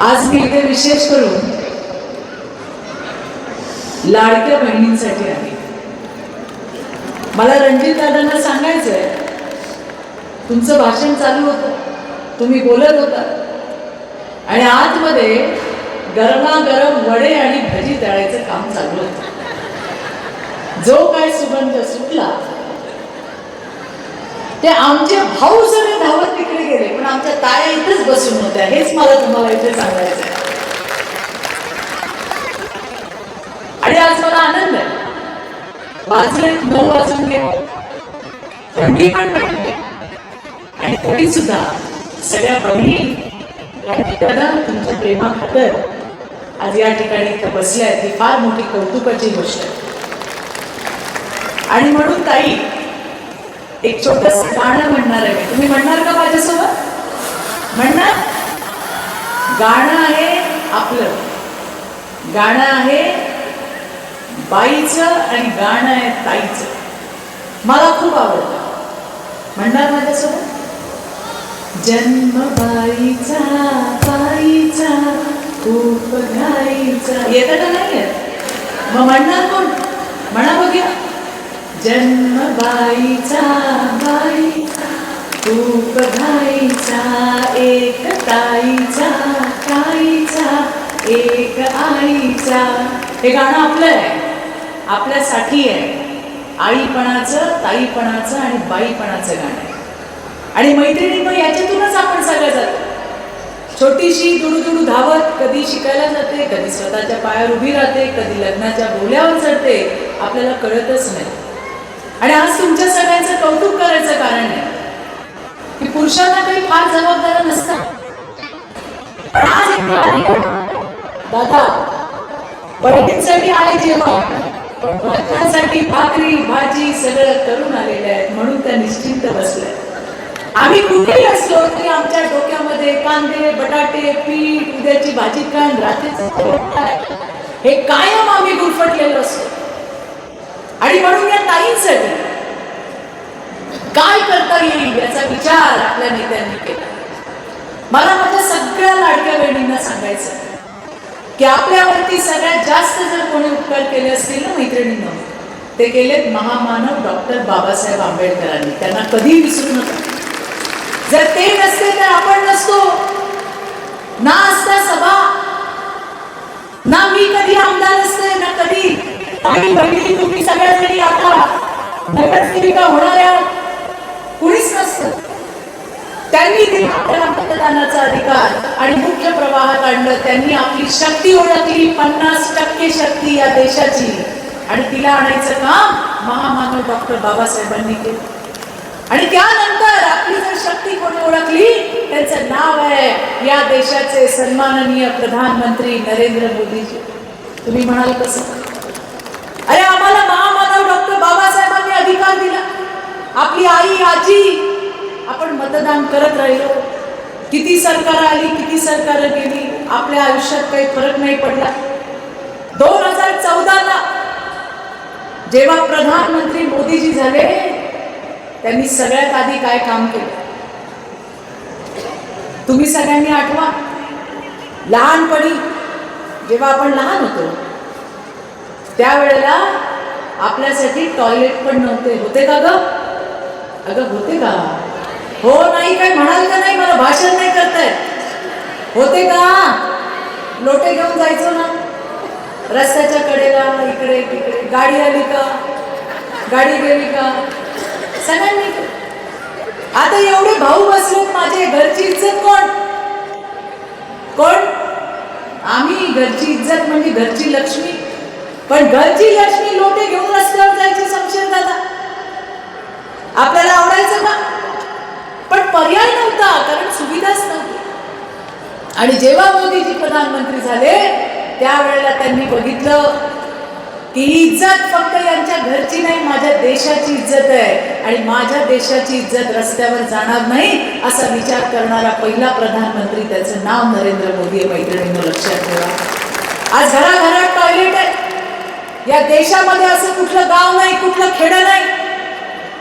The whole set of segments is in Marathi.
आज मी इथे विशेष करून लाडक्या बहिणींसाठी आहे. मला रणजित दादांना सांगायचंय तुमचं भाषण चालू होतं तुम्ही बोलत होता. आणि आतमध्ये गरमागरम वडे आणि भजी तळायचं काम चालू होतं. जो काय सुगंध सुटला ते आमचे भाऊ सगळे धावत तिकडे गेले पण आमच्या ताया इथेच बसून होत्या. हेच मला तुम्हाला इथे सांगायचं आहे आणि आज मला आनंद आहे. वाजले नऊ वाजून गेले थंडी पण आणि तरी सुद्धा सगळ्या बहिणी दादा तुमच्या प्रेमा खातर आज या ठिकाणी बसल्या आहेत. ही फार मोठी कौतुकाची गोष्ट आहे. आणि म्हणून ताई एक छोटस गाणं म्हणणार आहे मी. तुम्ही म्हणणार का माझ्यासोबत? म्हणणार? गाणं आहे आपलं. गाणं आहे बाईचं आणि गाणं आहे ताईचं. मला खूप आवडतं. म्हणणार माझ्यासोबत? जन्म बाईचा बाईचा खूप घाईचा. येतं का नाही येत मग म्हणणार कोण? म्हणा बघूया. जन्म बाईचा बाईचा खूप घाईचा एक ताईचा ताईचा एक आईचा. हे गाणं आपलं आहे. आपल्यासाठी आहे. आईपणाचं ताईपणाचं आणि बाईपणाचं गाणं आहे. आणि मैत्रिणी मग याच्यातूनच आपण सगळं जातो. छोटीशी दुडूदुडू धावत कधी शिकायला जाते कधी स्वतःच्या पायावर उभी राहते कधी लग्नाच्या बोल्यावर चढते आपल्याला कळतच नाही. आणि आज तुमच्या सगळ्यांचं कौतुक करायचं कारण आहे. की पुरुषांना काही फार जबाबदाऱ्या नसतात. दादा बहिणींसाठी आहे जेव्हा साठी भाकरी भाजी सगळं करून आलेले आहेत म्हणून त्या निश्चिंत बसल्या. आम्ही कुठेही असलो तरी आमच्या डोक्यामध्ये कांदे बटाटे पीठ उद्याची भाजी काय रात्री हे कायम आम्ही गुरफटलेलो असतो. आणि म्हणून या ताईंसाठी काय करता येईल याचा विचार आपल्या नेत्यांनी केला. मला माझ्या सगळ्या लाडक्या बहिणींना सांगायचं की आपल्यावरती सगळ्यात जास्त जर कोणी उपकार केले असतील ना मैत्रिणींना ते केलेत महामानव डॉक्टर बाबासाहेब आंबेडकरांनी. त्यांना कधी विसरू नका. जर ते नसते तर आपण नसतो. ना असता सभा ना मी कधी आमदार असते ना कधी आणि बघितली तुम्ही सगळ्याजणी आता. नगरसेविका होणाऱ्या कुणीच नसतं. त्यांनी दिला आपल्याला मतदानाचा अधिकार आणि मुख्य प्रवाहात आणलं त्यांनी आपली शक्ती ओळखली पन्नास टक्के शक्ती या देशाची. आणि तिला आणायचं काम महामानव डॉक्टर बाबासाहेबांनी केलं. आणि त्यानंतर आपली जर शक्ती कोणी ओळखली त्यांचं नाव आहे या देशाचे सन्माननीय प्रधानमंत्री नरेंद्र मोदीजी. तुम्ही म्हणाल कसं? अरे आम्हाला महामानव डॉक्टर बाबासाहेबांनी अधिकार दिला. आपली आई आजी आपण मतदान करत राहिलो. किती सरकार आली किती सरकार गेली आपल्या आयुष्यात काही फरक नाही पडला. दोन हजार चौदाला जेव्हा प्रधानमंत्री मोदीजी झाले त्यांनी सगळ्यात आधी काय काम केलं? तुम्ही सगळ्यांनी आठवा. लहानपणी जेव्हा आपण लहान होतो त्यावेळेला आपल्यासाठी टॉयलेट पण नव्हते. होते का ग? अगं होते का? हो नाही काय म्हणाल का नाही? मला भाषण नाही करताय. होते का? लोटे घेऊन जायचो ना. रस्त्याच्या कडेला इकडे तिकडे. गाडी आली का? गाडी गेली का? सगळ्यांनी. आता एवढे भाऊ बसलेत माझे. घरची इज्जत कोण? कोण? आम्ही घरची इज्जत म्हणजे घरची लक्ष्मी. पण घरची लक्ष्मी लोटे घेऊन रस्त्यावर जायची समशेर दादा. आपल्याला आवडायचं का? पण पर्याय नव्हता कारण सुविधाच नव्हती. आणि जेव्हा मोदीजी प्रधानमंत्री झाले त्यावेळेला त्यांनी बघितलं की इज्जत फक्त यांच्या घरची नाही माझ्या देशाची इज्जत आहे. आणि माझ्या देशाची इज्जत रस्त्यावर जाणार नाही असा विचार करणारा पहिला प्रधानमंत्री त्याचं नाव नरेंद्र मोदी आहे मैत्रिणींनो लक्षात ठेवा. आज घराघरात टॉयलेट या देशामध्ये असं कुठलं गाव नाही कुठलं खेडं नाही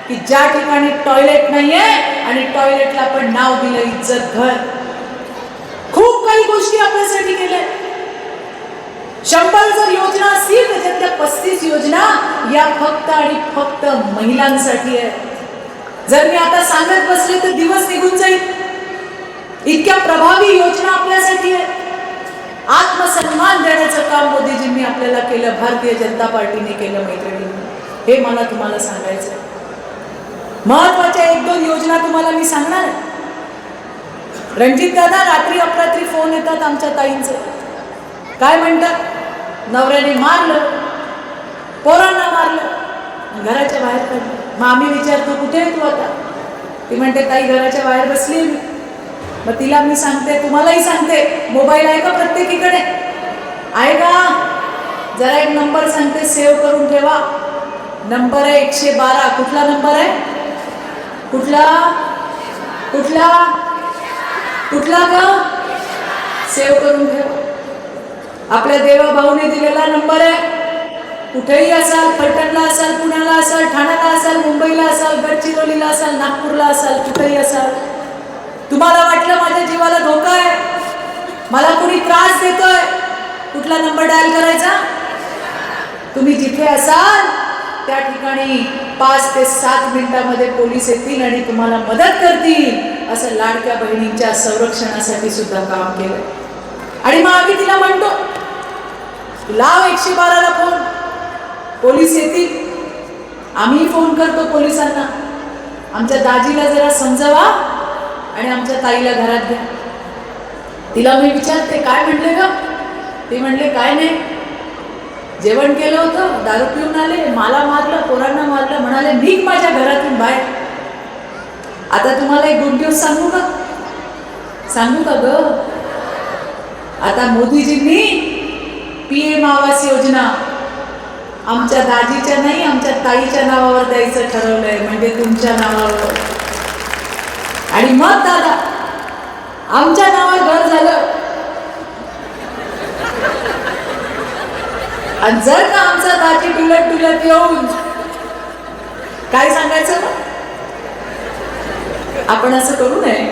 की ज्या ठिकाणी टॉयलेट नाहीये आणि टॉयलेटला पण नाव दिलं इज्जत घर खूप काही गोष्टी आपल्यासाठी केल्या. शंभर जर योजना असतील त्याच्यातल्या पस्तीस योजना या फक्त आणि फक्त महिलांसाठी आहे जर मी आता सांगत बसले तर दिवस निघून जाईल. इतक्या प्रभावी योजना आपल्यासाठी आहे आत्मसन्मान देण्याचं काम मोदीजींनी आपल्याला केलं भारतीय जनता पार्टीने केलं मैत्रिणींनी. हे मला तुम्हाला सांगायचं आहे. महत्त्वाच्या एक दोन योजना तुम्हाला मी सांगणार आहे. रणजित दादा रात्री अपरात्री फोन येतात आमच्या ताईंचे. काय म्हणतात? नवऱ्याने मारलं पोरांना मारलं घराच्या बाहेर काढलं मग आम्ही विचारतो कुठे आहे तू आता? ती म्हणते ताई घराच्या बाहेर बसली मी. मग तिला मी सांगते तुम्हालाही सांगते मोबाईल आहे का प्रत्येकीकडे? आहे का? जरा एक नंबर सांगते सेव्ह करून ठेवा. नंबर आहे एकशे बारा. कुठला नंबर आहे? कुठला? कुठला? कुठला का? सेव्ह करून ठेवा. आपल्या देवा भाऊने दिलेला नंबर आहे. कुठेही असाल फलटणला असाल पुण्याला असाल ठाण्याला असाल मुंबईला असाल गडचिरोलीला असाल नागपूरला असाल कुठेही असाल तुम्हाला वाटलं माझ्या जीवाला धोका आहे? मला कुणी त्रास देतोय? कुठला नंबर डायल करायचा? तुम्ही जिथे असाल त्या ठिकाणी पाच ते सात मिनिटामध्ये पोलीस येतील आणि तुम्हाला मदत करतील असं लाडक्या बहिणींच्या संरक्षणासाठी सुद्धा काम केलं आणि मग आम्ही तिला म्हणतो लाव एकशे बाराला फोन पोलीस येतील. आम्ही फोन करतो पोलिसांना. आमच्या दाजीला जरा समजावा. आणि आमच्या ताईला घरात घ्या. तिला मी विचारते काय म्हणले ग? ती म्हणले काय नाही. जेवण केलं होतं दारू पिऊन आले मला मारलं पोरांना मारलं म्हणाले निघ माझ्या घरातून बाहेर. आता तुम्हाला एक गुड न्यूज सांगू का? सांगू का ग? आता मोदीजींनी पी एम आवास योजना आमच्या दाजीच्या नाही आमच्या ताईच्या नावावर द्यायचं ठरवलंय म्हणजे तुमच्या नावावर. आणि मग दादा आमच्या नावात घर झालं. आणि जर का आमचा दाजी डुलत डुलत येऊन काय सांगायचं आपण असं करू नये.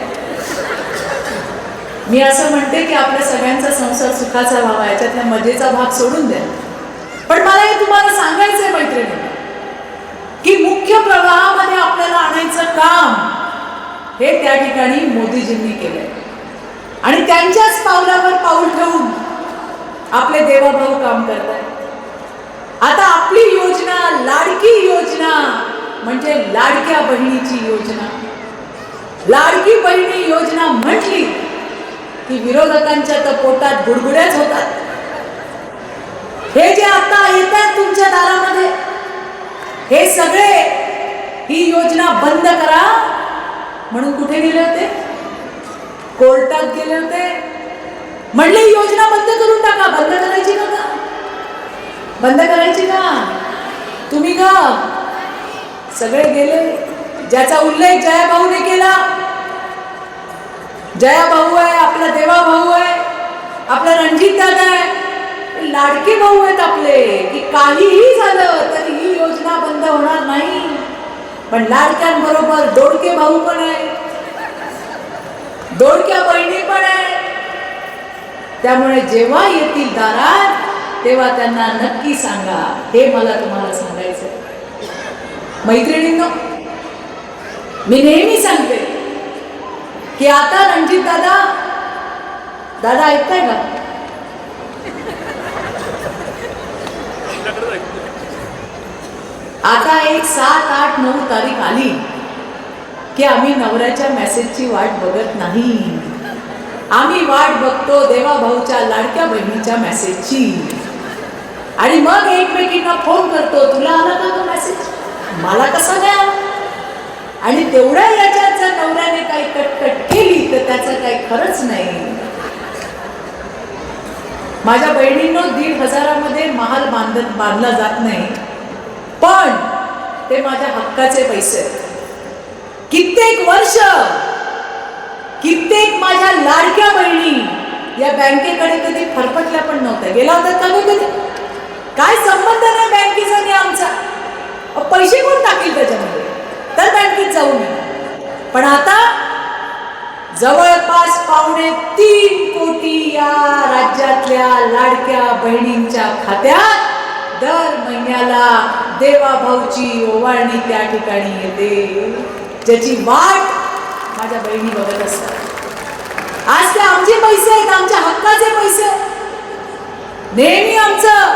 मी असं म्हणते की आपल्या सगळ्यांचा संसार सुखाचा व्हावा याच्यातल्या मजेचा भाग सोडून द्या. पण मला हे तुम्हाला सांगायचंय मैत्रिणी की मुख्य प्रवाहामध्ये आपल्याला आणायचं काम हे त्या ठिकाणी मोदीजींनी केलंय. आणि त्यांच्याच पावलावर पाऊल ठेवून आपले देवाभाऊ काम करतायत. आता आपली योजना लाडकी योजना म्हणजे लाडक्या बहिणीची योजना. लाडकी बहिणी योजना म्हटली की विरोधकांच्या तर पोटात गुडगुड्याच होतात. हे जे आता येतात तुमच्या दारामध्ये हे सगळे ही योजना बंद करा म्हणून कुठे गेले होते? कोर्टात गेले होते. म्हणले ही योजना बंद करून टाका. बंद करायची ना का बंद करायची का? तुम्ही का सगळे गेले. ज्याचा उल्लेख जया भाऊने केला. जया भाऊ आहे आपला देवा भाऊ आहे आपला रणजित दादा आहे. लाडके भाऊ आहेत आपले. की काहीही झालं तरी ही योजना बंद होणार नाही. पण लाडक्यांबरोबर दोडके भाऊ पण आहे. दोडक्या बहिणी पण आहे. त्यामुळे जेव्हा येतील दारात तेव्हा त्यांना नक्की सांगा. हे मला तुम्हाला सांगायचं मैत्रिणींनो मी नेहमी सांगते की आता रणजित दादा दादा ऐकताय का? आता एक सात आठ नऊ तारीख आली की आम्ही नवऱ्याच्या मेसेजची वाट बघत नाही. आम्ही वाट बघतो देवा भाऊच्या लाडक्या बहिणीच्या मेसेजची आणि मग एकमेकींना फोन करतो तुला आला का तो मेसेज मला कसा नाही आला आणि तेवढ्या याच्यात जर नवऱ्याने काही कटकट केली तर त्याचं काही खरंच नाही. माझ्या बहिणींनो दीड हजारामध्ये महाल बांधत बांधला जात नाही. पण ते माझ्या हक्काचे पैसे कित्येक वर्ष कित्येक माझ्या लाडक्या बहिणी या बँकेकडे कधी फरफटल्या पण नव्हत्या. गेला होता का कधी? काय संबंध नाही बँकेचा आणि आमचा. पैसे कोण टाकेल त्याच्यामध्ये? तर बँकेत जाऊ नये पण आता जवळपास पावणे तीन कोटी या राज्यातल्या लाडक्या बहिणींच्या खात्यात दर महिन्याला देवाभाऊची ओवाळणी त्या ठिकाणी येते. ज्याची वाट माझ्या बहिणी बघत असतात. आज ते आमचे पैसे आहेत आमच्या हक्काचे पैसे. नेहमी आमचं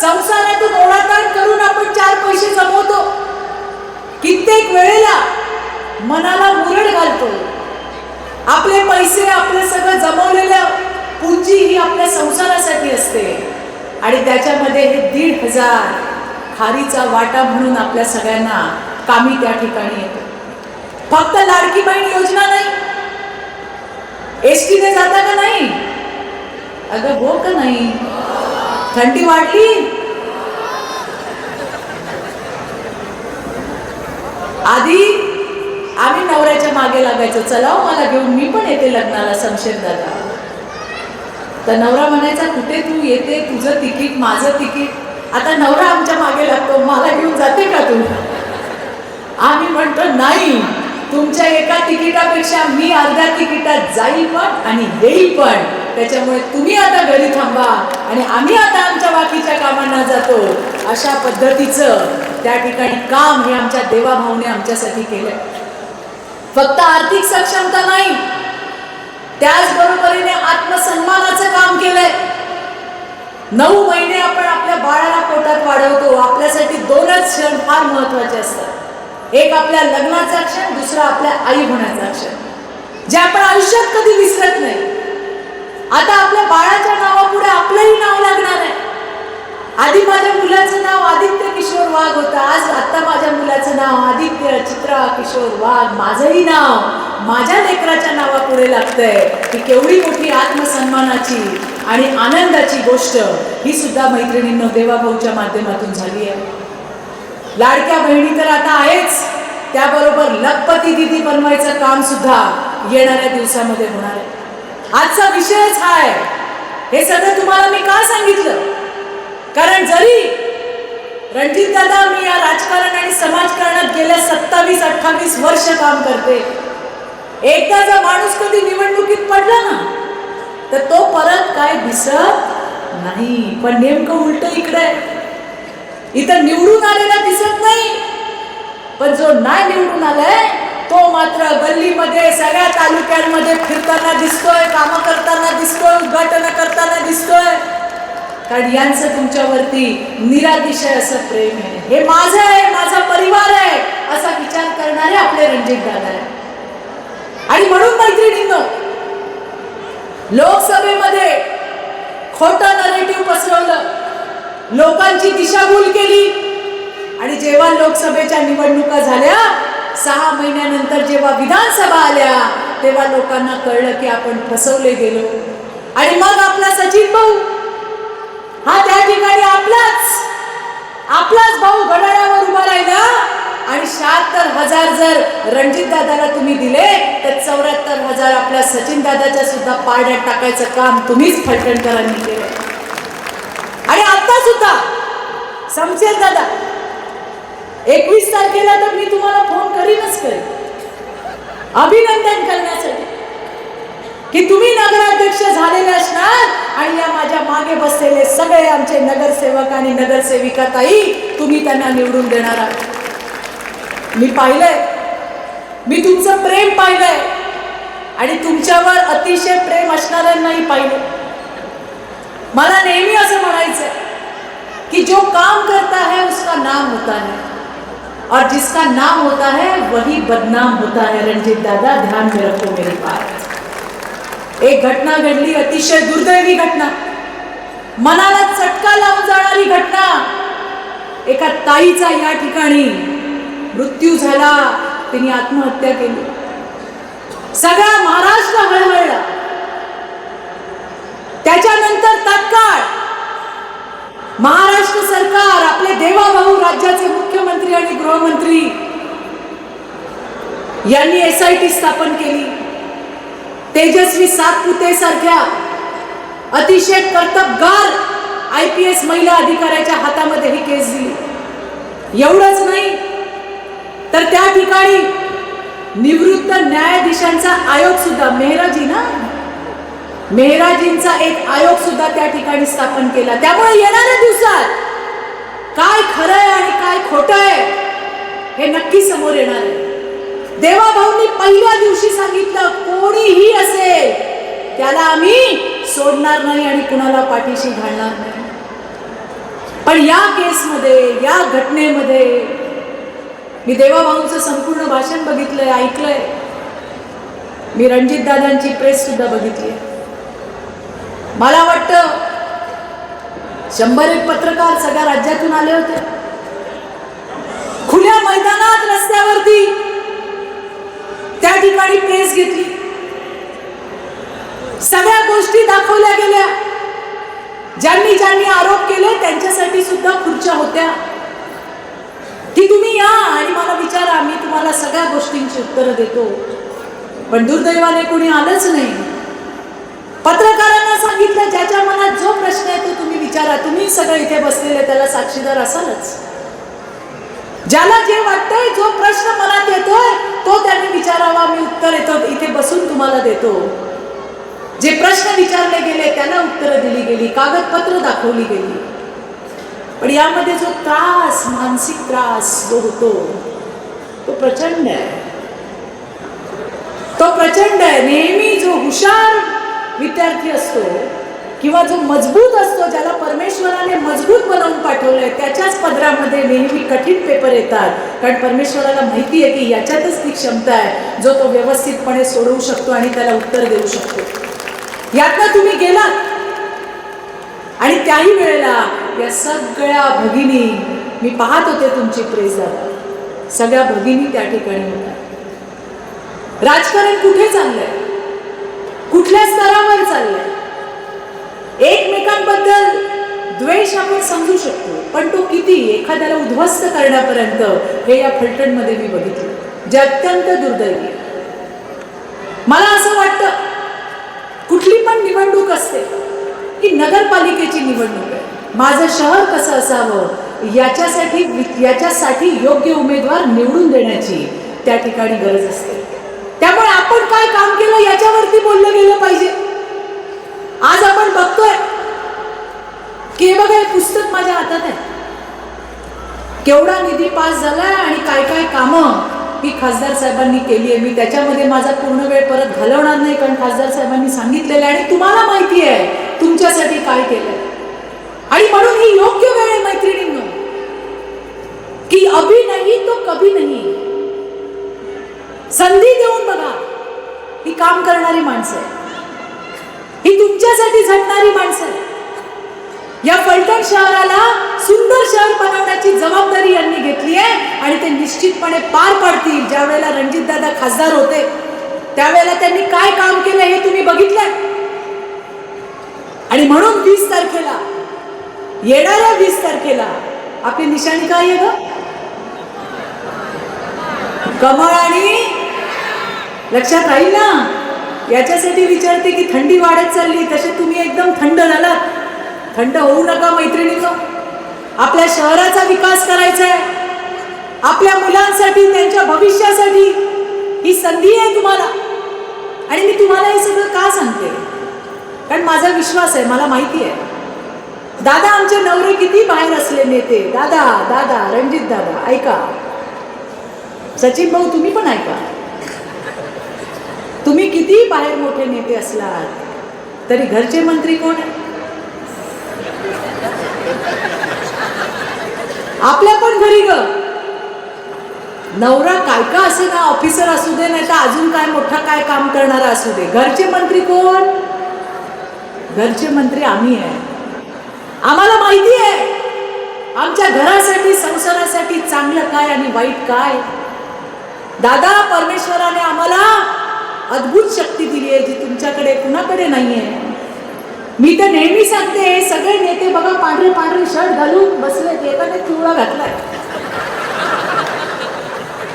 संसारातून ओढाताण करून आपण चार पैसे जमवतो. कित्येक वेळेला मनाला मुरड घालतो. आपले पैसे आपलं सगळं जमवलेलं पूंजी ही आपल्या संसारासाठी असते. आणि त्याच्यामध्ये हे दीड हजार खारीचा वाटा म्हणून आपल्या सगळ्यांना कामी त्या ठिकाणी येतो. फक्त लाडकी बहीण योजना नाही. एसटीने जाता का नाही? अगं हो का नाही? थंडी वाढली? आधी आम्ही नवऱ्याच्या मागे लागायचो. चला हो, मला घेऊन. मी पण येते लग्नाला शमशेर दादा. तर नवरा म्हणायचा कुठे तू? येते. तुझं तिकीट माझं तिकीट. आता नवरा आमच्या मागे लागतो मला घेऊन जाते का तू? आम्ही म्हणतो नाही तुमच्या एका तिकिटापेक्षा मी अर्ध्या तिकिटात जाईल पण आणि येईल पण. त्याच्यामुळे तुम्ही आता घरी थांबा आणि आम्ही आता आमच्या बाकीच्या कामांना जातो. अशा पद्धतीचं त्या ठिकाणी काम हे आमच्या देवाभाऊने आमच्यासाठी केलंय. फक्त आर्थिक सक्षमता नाही त्याचबरोबरीने आत्मसन्मानाचं काम केलंय. नऊ महिने आपण आपल्या बाळाला पोटात वाढवतो. आपल्यासाठी दोनच क्षण फार महत्त्वाचे असतात. एक आपल्या लग्नाचा क्षण दुसरा आपल्या आई होण्याचा क्षण. जे आपण आयुष्यात कधी विसरत नाही. आता आपल्या बाळाच्या नावापुढे आपलंही नाव लागणार आहे. आधी माझ्या मुलाचं नाव आदित्य किशोर वाघ होतं. आज आता माझ्या मुलाचं नाव आदित्य चित्रा किशोर वाघ. माझंही नाव माझ्या लेकराच्या नावापुढे लागतंय. ही केवढी मोठी आत्मसन्मानाची आणि आनंदाची गोष्ट ही सुद्धा मैत्रिणींनो देवाभाऊच्या माध्यमातून झाली आहे. लाडक्या बहिणी तर आता आहेच. त्याबरोबर लखपती दिदी बनवायचं काम सुद्धा येणाऱ्या दिवसामध्ये होणार आहे. आजचा विषयच हा आहे. हे सगळं तुम्हाला मी का सांगितलं? कारण जरी रणजित दादा मी या राजकारण आणि समाजकारणात गेल्या सत्तावीस अठ्ठावीस वर्ष काम करते. एकदा जर माणूस कधी निवडणुकीत पडला ना तर तो परत काय दिसत नाही. पण नेमकं उलट इकडे. इथं निवडून आलेला दिसत नाही. पण जो नाही निवडून आलाय तो मात्र गल्लीमध्ये सगळ्या तालुक्यांमध्ये फिरताना दिसतोय कामं करताना दिसतोय उद्घाटन करताना दिसतोय. कारण यांचं तुमच्यावरती निरातिशय असं प्रेम आहे. हे माझं आहे माझा परिवार आहे असा विचार करणारे आपले रणजित दादा आहे आणि म्हणून मैत्रिणींनो लोकसभेमध्ये खोटं नरेटिव्ह पसरवलं. लोकांची दिशाभूल केली. आणि जेव्हा लोकसभेच्या निवडणुका झाल्या सहा महिन्यानंतर जेव्हा विधानसभा आल्या तेव्हा लोकांना कळलं की आपण फसवले गेलो. आणि मग आपला सचिन भाऊ हा त्या ठिकाणी आपलाच आपलाच भाऊ घड्याळावर उभा राहिला. आणि शहात्तर हजार जर रणजित दादाला तुम्ही दिले तर चौऱ्याहत्तर हजार आपल्या सचिन दादाच्या सुद्धा पारड्यात टाकायचं काम तुम्हीच फलटणकरांनी केलं आणि आता सुद्धा समजेल दादा एकवीस तारखेला तर मी तुम्हाला फोन करीनच करेन. अभिनंदन करण्यासाठी. की तुम्ही नगराध्यक्ष झालेले असणार आणि या माझ्या मागे बसलेले सगळे आमचे नगरसेवक आणि नगरसेविका ताई तुम्ही त्यांना निवडून देणार आहात. मी पाहिलंय. मी तुमचं प्रेम पाहिलंय. आणि तुमच्यावर अतिशय प्रेम असणाऱ्यांनाही पाहिलं मला नेहमी असं म्हणायचंय कि जो काम करता है उसका नाम होता है. और जिसका नाम होता है वही बदनाम होता है. रणजीत दादा ध्यान में रखो मेरी बात. एक घटना घडली अतिशय दुर्दैवी घटना. मनाला चटका लावून जाणारी घटना. एका ताईचा या ठिकाणी मृत्यू झाला. त्यांनी आत्महत्या केली. सगळा महाराष्ट्र हळहळला. त्याच्यानंतर तात्काळ महाराष्ट्र सरकार आपले देवाभाऊ राज्याचे मुख्यमंत्री आणि गृहमंत्री यांनी एस आय टी स्थापन केली. तेजस्वी सातपुते सारख्या अतिशय कर्तबगार आय पी एस महिला अधिकाऱ्याच्या हातामध्ये ही केस दिली. एवढंच नाही तर त्या ठिकाणी निवृत्त न्यायाधीशांचा आयोग सुद्धा मेहराजी ना? मेहराजींचा एक आयोग सुद्धा त्या ठिकाणी स्थापन केला. त्यामुळे येणाऱ्या दिवसात काय खरं आहे आणि काय खोटं आहे हे नक्की समोर येणार आहे. देवाभाऊंनी पहिल्या दिवशी सांगितलं कोणीही असेल त्याला आम्ही सोडणार नाही आणि कुणाला पाठीशी घालणार नाही. पण या केसमध्ये या घटनेमध्ये मी देवाभाऊंचं संपूर्ण भाषण बघितलंय ऐकलंय. मी रणजित दादांची प्रेस सुद्धा बघितली मला वाटतं शंभर एक पत्रकार सगळ्या राज्यातून आले होते. खुल्या मैदानात रस्त्यावरती त्या ठिकाणी प्रेस घेतली. सगळ्या गोष्टी दाखवल्या गेल्या. ज्यांनी ज्यांनी आरोप केले त्यांच्यासाठी सुद्धा खुर्च्या होत्या. की तुम्ही या आणि मला विचारा मी तुम्हाला सगळ्या गोष्टींची उत्तरं देतो. पण दुर्दैवाने कोणी आलंच नाही. पत्रकारांना सांगितलं ज्याच्या मनात जो प्रश्न आहे तो तुम्ही विचारा. तुम्ही सगळं इथे बसलेले त्याला साक्षीदार असालच. ज्याला जे वाटतंय जो प्रश्न मनात येतोय तो त्यांनी विचारावा मी उत्तर येतो इथे बसून तुम्हाला देतो. जे प्रश्न विचारले गेले त्याला उत्तरं दिली गेली कागदपत्र दाखवली गेली. पण यामध्ये जो त्रास मानसिक त्रास जो होतो तो प्रचंड आहे. तो प्रचंड आहे. नेहमी जो हुशार विद्यार्थी असतो किंवा जो मजबूत असतो ज्याला परमेश्वराने मजबूत बनवून पाठवलंय त्याच्याच पदरामध्ये नेहमी कठीण पेपर येतात. कारण परमेश्वराला माहिती आहे की याच्यातच ती क्षमता आहे जो तो व्यवस्थितपणे सोडवू शकतो आणि त्याला उत्तर देऊ शकतो. यातनं तुम्ही गेलात आणि त्याही वेळेला या सगळ्या भगिनी मी पाहत होते तुमची प्रेस दादा सगळ्या भगिनी त्या ठिकाणी होत्या. राजकारण कुठे चाललंय? कुठल्या स्तरावर चाललंय? एकमेकांबद्दल द्वेष आपण समजू शकतो पण तो किती एखाद्याला उद्ध्वस्त करण्यापर्यंत हे या फलटणमध्ये मी बघितलं. जे अत्यंत दुर्दैवी मला असं वाटतं कुठली पण निवडणूक असते की नगरपालिकेची निवडणूक आहे. माझं शहर कसं असावं? याच्यासाठी याच्यासाठी योग्य उमेदवार निवडून देण्याची त्या ठिकाणी गरज असते. त्यामुळे आपण काय काम केलं याच्यावरती बोललं गेलं पाहिजे. आज आपण बघतोय की बघा हे पुस्तक माझ्या हातात आहे. केवढा निधी पास झालाय आणि काय काय कामं ही खासदार साहेबांनी केली आहे. मी त्याच्यामध्ये माझा पूर्ण वेळ परत घालवणार नाही कारण खासदार साहेबांनी सांगितलेलं आहे आणि तुम्हाला माहिती आहे तुमच्यासाठी काय केलंय आणि म्हणून ही योग्य वेळ आहे मैत्रिणींनो की अभी नाही तो कभी नाही. संधी देऊन बघा ही काम करणारी माणसं आहे ही तुमच्यासाठी झटणारी माणसं आहे या फलटण शहराला सुंदर शहर बनवण्याची जबाबदारी यांनी घेतली आहे आणि ते निश्चितपणे पार पाडतील. ज्या वेळेला रणजितदादा खासदार होते त्यावेळेला त्यांनी काय काम केलं हे तुम्ही बघितलंय? आणि म्हणून वीस तारखेला येणाऱ्या वीस तारखेला आपली निशाणी काय आहे ग? कमळ आणि लक्षात राहील ना? याच्यासाठी विचारते की थंडी वाढत चालली तसे तुम्ही एकदम थंड झालात थंड होऊ नका मैत्रिणींनो. आपल्या शहराचा विकास करायचा आहे आपल्या मुलांसाठी त्यांच्या भविष्यासाठी ही संधी आहे तुम्हाला. आणि मी तुम्हाला हे सगळं का सांगते? कारण माझा विश्वास आहे मला माहिती आहे. दादा आमचे नवरे किती बाहेर असले नेते? दादा दादा रणजित दादा ऐका. सचिन भाऊ तुम्ही पण ऐका. तुम्ही किती बाहेर मोठे नेते असलात तरी घरचे मंत्री कोण आहे? आपल्या पण घरी ग. नवरा काय का असे ना ऑफिसर असू दे नाही तर अजून काय मोठा काय काम करणारा असू दे. घरचे मंत्री कोण? घरचे मंत्री आम्ही आहे. आम्हाला माहिती आहे आमच्या घरासाठी संसारासाठी चांगलं काय आणि वाईट काय? दादा परमेश्वराने आम्हाला अद्भुत शक्ती दिली आहे जी तुमच्याकडे कुणाकडे नाही आहे मी तर नेहमी सांगते सगळे नेते बघा पांढरे पांढरे शर्ट घालून बसले एकाने पिवळा घातलाय.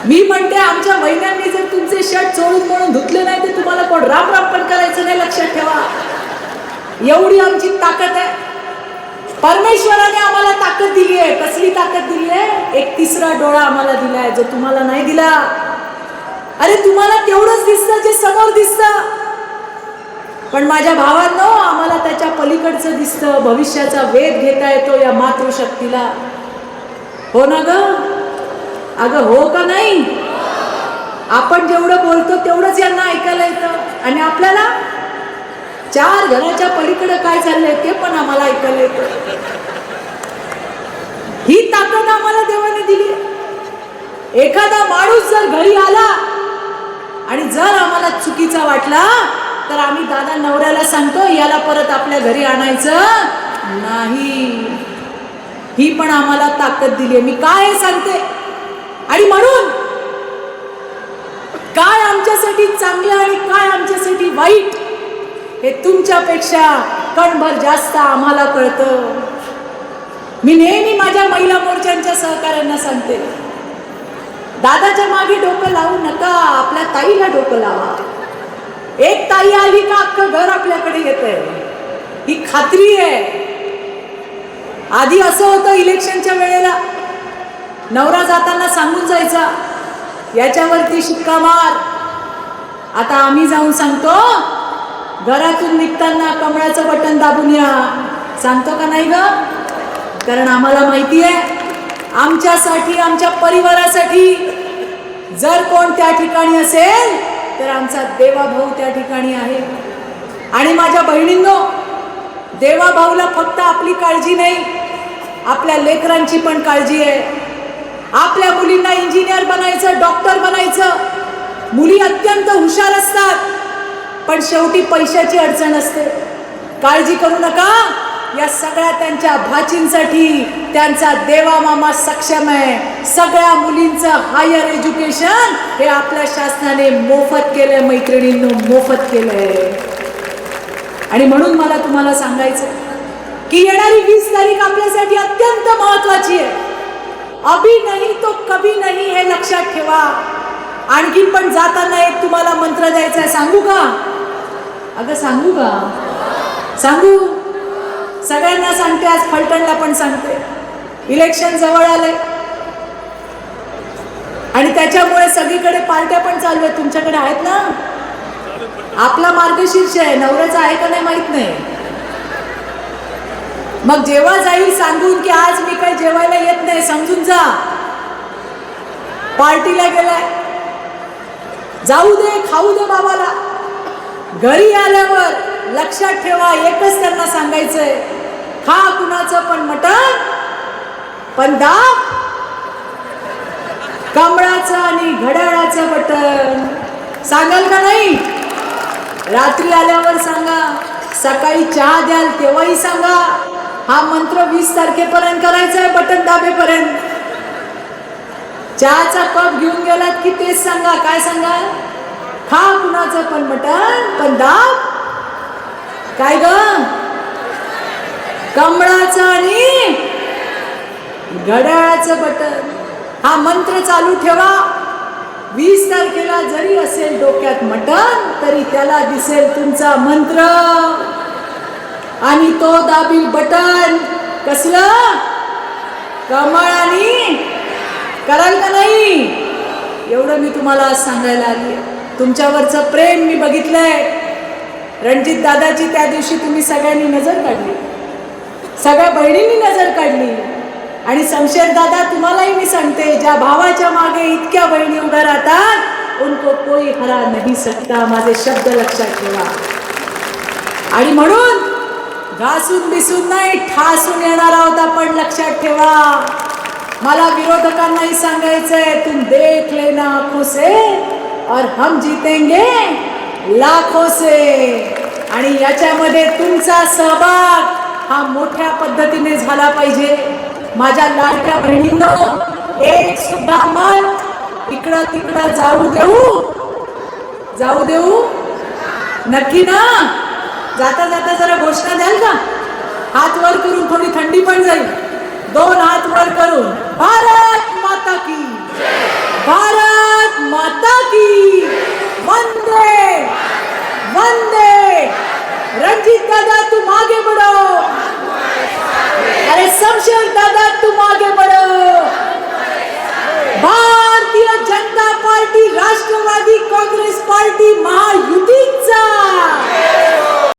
मी म्हणते आमच्या महिन्यांनी जर तुमचे शर्ट चोळून म्हणून धुतले नाही तर तुम्हाला कोण राम राम पण करायचं नाही लक्षात ठेवा. एवढी आमची ताकद आहे. परमेश्वराने आम्हाला ताकद दिली आहे. कसली ताकद दिली आहे? एक तिसरा डोळा आम्हाला दिलाय जो तुम्हाला नाही दिला. अरे तुम्हाला तेवढंच दिसतं जे समोर दिसतं. पण माझ्या भावांनो आम्हाला त्याच्या पलीकडचं दिसतं. भविष्याचा वेध घेता येतो या मातृशक्तीला. हो ना ग? अगं हो का नाही? आपण जेवढं बोलतो तेवढंच यांना ऐकायला येतं. आणि आपल्याला? चार घराच्या पलीकडे काय चाललंय ते पण आम्हाला ऐकायला येतं. ही ताकद आम्हाला देवाने दिली. एखादा माणूस जर घरी आला आणि जर आम्हाला चुकीचा वाटला तर आम्ही दादा नवऱ्याला सांगतो याला परत आपल्या घरी आणायचं नाही. ही पण आम्हाला ताकद दिली आहे. मी काय सांगते? आणि म्हणून काय आमच्यासाठी चांगलं आणि काय आमच्यासाठी वाईट हे तुमच्यापेक्षा कणभर जास्त आम्हाला कळतं. मी नेहमी माझ्या महिला मोर्चांच्या सहकाऱ्यांना सांगते दादाच्या मागे डोकं लावू नका आपल्या ताईला डोकं लावा. एक ताई आली का अख्खं घर आपल्याकडे येत ही खात्री आहे. आधी असं होतं इलेक्शनच्या वेळेला नवरा जाताना सांगून जायचा याच्यावरती शिक्का मार. आता आम्ही जाऊन सांगतो घरातून निघताना कमळाचं बटन दाबून या. सांगतो का नाही ग? कारण आम्हाला माहिती आहे आमच्यासाठी आमच्या परिवारासाठी जर कोण त्या ठिकाणी असेल तर आमचा देवाभाऊ त्या ठिकाणी आहे. आणि माझ्या बहिणींनो देवाभाऊला फक्त आपली काळजी नाही आपल्या लेकरांची पण काळजी आहे. आपल्या मुलींना इंजिनियर बनायचं डॉक्टर बनायचं. मुली अत्यंत हुशार असतात पण शेवटी पैशाची अडचण असते. काळजी करू नका. या सगळ्या त्यांच्या भाचींसाठी त्यांचा देवामामा सक्षम आहे. सगळ्या मुलींचं हायर एज्युकेशन हे आपल्या शासनाने मोफत केलंय मैत्रिणींनो मोफत केलंय. आणि म्हणून मला तुम्हाला सांगायचं की येणारी वीस तारीख आपल्यासाठी अत्यंत महत्वाची आहे. अभी नाही तो कभी नाही हे लक्षात ठेवा. आणखी पण जाताना एक तुम्हाला मंत्र द्यायचा आहे. सांगू का? अगं सांगू का? सांगू? सगळ्यांना सांगते आज फलटणला पण सांगते. इलेक्शन जवळ आले आणि त्याच्यामुळे सगळीकडे पार्ट्या पण चालू आहेत. तुमच्याकडे आहेत ना? आपला मार्गशीर्ष आहे. नवऱ्याचा आहे का नाही माहीत नाही. मग जेव्हा जाईल सांगून की आज मी काही जेवायला येत नाही समजून जा. पार्टीला गेलाय. जाऊ दे खाऊ दे बाबाला. घरी आल्यावर लक्षात ठेवा एकच त्यांना सांगायचंय. खा कुणाचं पण मटण पण दाब. कमळाचं आणि घड्याळाचं बटन सांगाल का नाही? रात्री आल्यावर सांगा सकाळी चहा द्याल तेव्हाही सांगा. हा मंत्र वीस तारखेपर्यंत करायचा आहे बटन दाबेपर्यंत. चहाचा कप घेऊन गेलात की तेच सांगा काय सांगा खा कुणाचं पण मटण पण दाब. काय ग? कमळाचं आणि घड्याळाचं बटन. हा मंत्र चालू ठेवा. वीस तारखेला जरी असेल डोक्यात मटण तरी त्याला दिसेल तुमचा मंत्र. आणि तो दाबील बटन कसलं? कमळ आणि कराल का नाही? एवढं मी तुम्हाला आज सांगायला आली तुमच्यावरचं प्रेम मी बघितलंय. रणजित दादाची त्या दिवशी तुम्ही सगळ्यांनी नजर काढली. सगळ्या बहिणींनी नजर काढली. आणि शमशेर दादा तुम्हालाही मी सांगते ज्या भावाच्या मागे इतक्या बहिणी उभ्या राहतात उनको कोई हरा नाही सकता. माझे शब्द लक्षात ठेवा. आणि म्हणून घासून बिसून नाही ठासून येणार आहोत आपण लक्षात ठेवा. मला विरोधकांनाही सांगायचंय तुम देख लेना आंखों से और हम जीतेंगे. लाखों से आणि याच्यामध्ये तुमचा सहभाग हा मोठ्या पद्धतीने झाला पाहिजे. माझ्या लाडक्या बहिणींनो एक सुद्धा मन इकडं तिकडं जाऊ देऊ. जाऊ देऊ. नक्की ना? जाता जाता जरा घोषणा द्याल का? हात वर करून थोडी थंडी पण जाईल. दोन हात वर करून भारत माता की. भारत माता की. वंदे! वंदे! रणजीत दादा तू मागे बडो अरे शमशेर दादा तू मागे बडो Bharatiya Janata Party Rashtrawadi Congress Party महायुतीचा!